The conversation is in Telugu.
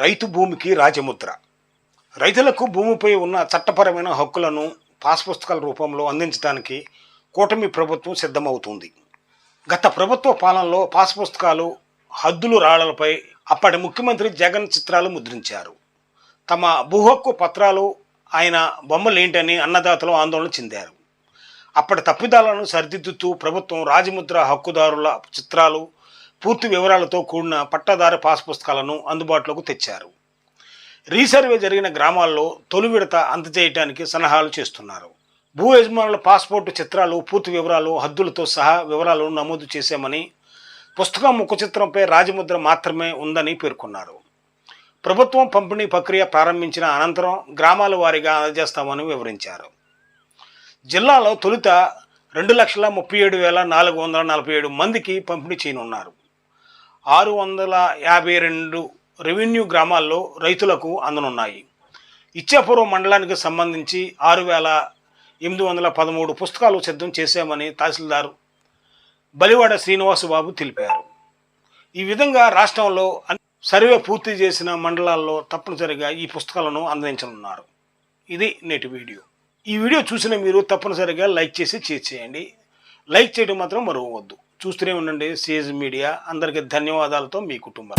రైతు భూమికి రాజముద్ర. రైతులకు భూమిపై ఉన్న చట్టపరమైన హక్కులను పాస్ పుస్తకాల రూపంలో అందించడానికి కూటమి ప్రభుత్వం సిద్ధమవుతుంది. గత ప్రభుత్వ పాలనలో పాస్ పుస్తకాలు హద్దులు రాళ్ళపై అప్పటి ముఖ్యమంత్రి జగన్ చిత్రాలు ముద్రించారు. తమ భూ హక్కు పత్రాలు ఆయన బొమ్మలు ఏంటని అన్నదాతలు ఆందోళన చెందారు. అప్పటి తప్పిదాలను సరిదిద్దుతూ ప్రభుత్వం రాజముద్ర హక్కుదారుల చిత్రాలు పూర్తి వివరాలతో కూడిన పట్టాదారు పాస్ పుస్తకాలను అందుబాటులోకి తెచ్చారు. రీసర్వే జరిగిన గ్రామాల్లో తొలి విడత అందజేయడానికి సలహాలు చేస్తున్నారు. భూ యజమానుల పాస్పోర్టు చిత్రాలు పూర్తి వివరాలు హద్దులతో సహా వివరాలను నమోదు చేశామని పుస్తకం ముఖ చిత్రంపై రాజముద్ర మాత్రమే ఉందని పేర్కొన్నారు. ప్రభుత్వం పంపిణీ ప్రక్రియ ప్రారంభించిన అనంతరం గ్రామాల వారీగా అందజేస్తామని వివరించారు. జిల్లాలో తొలుత రెండు లక్షల ముప్పై ఏడు వేల నాలుగు వందల నలభై ఏడు మందికి పంపిణీ చేయనున్నారు. ఆరు వందల యాభై రెండు రెవెన్యూ గ్రామాల్లో రైతులకు అందనున్నాయి. ఇచ్చాపురం మండలానికి సంబంధించి ఆరు వేల ఎనిమిది వందల పదమూడు పుస్తకాలు సిద్ధం చేశామని తహసీల్దార్ బలివాడ శ్రీనివాసబాబు తెలిపారు. ఈ విధంగా రాష్ట్రంలో సర్వే పూర్తి చేసిన మండలాల్లో తప్పనిసరిగా ఈ పుస్తకాలను అందించనున్నారు. ఇది నేటి వీడియో. ఈ వీడియో చూసిన మీరు తప్పనిసరిగా లైక్ చేసి షేర్ చేయండి. లైక్ చేయడం మాత్రం మరవవద్దు. చూస్తూనే ఉండండి. సీజ్ మీడియా. అందరికీ ధన్యవాదాలతో మీ కుటుంబం.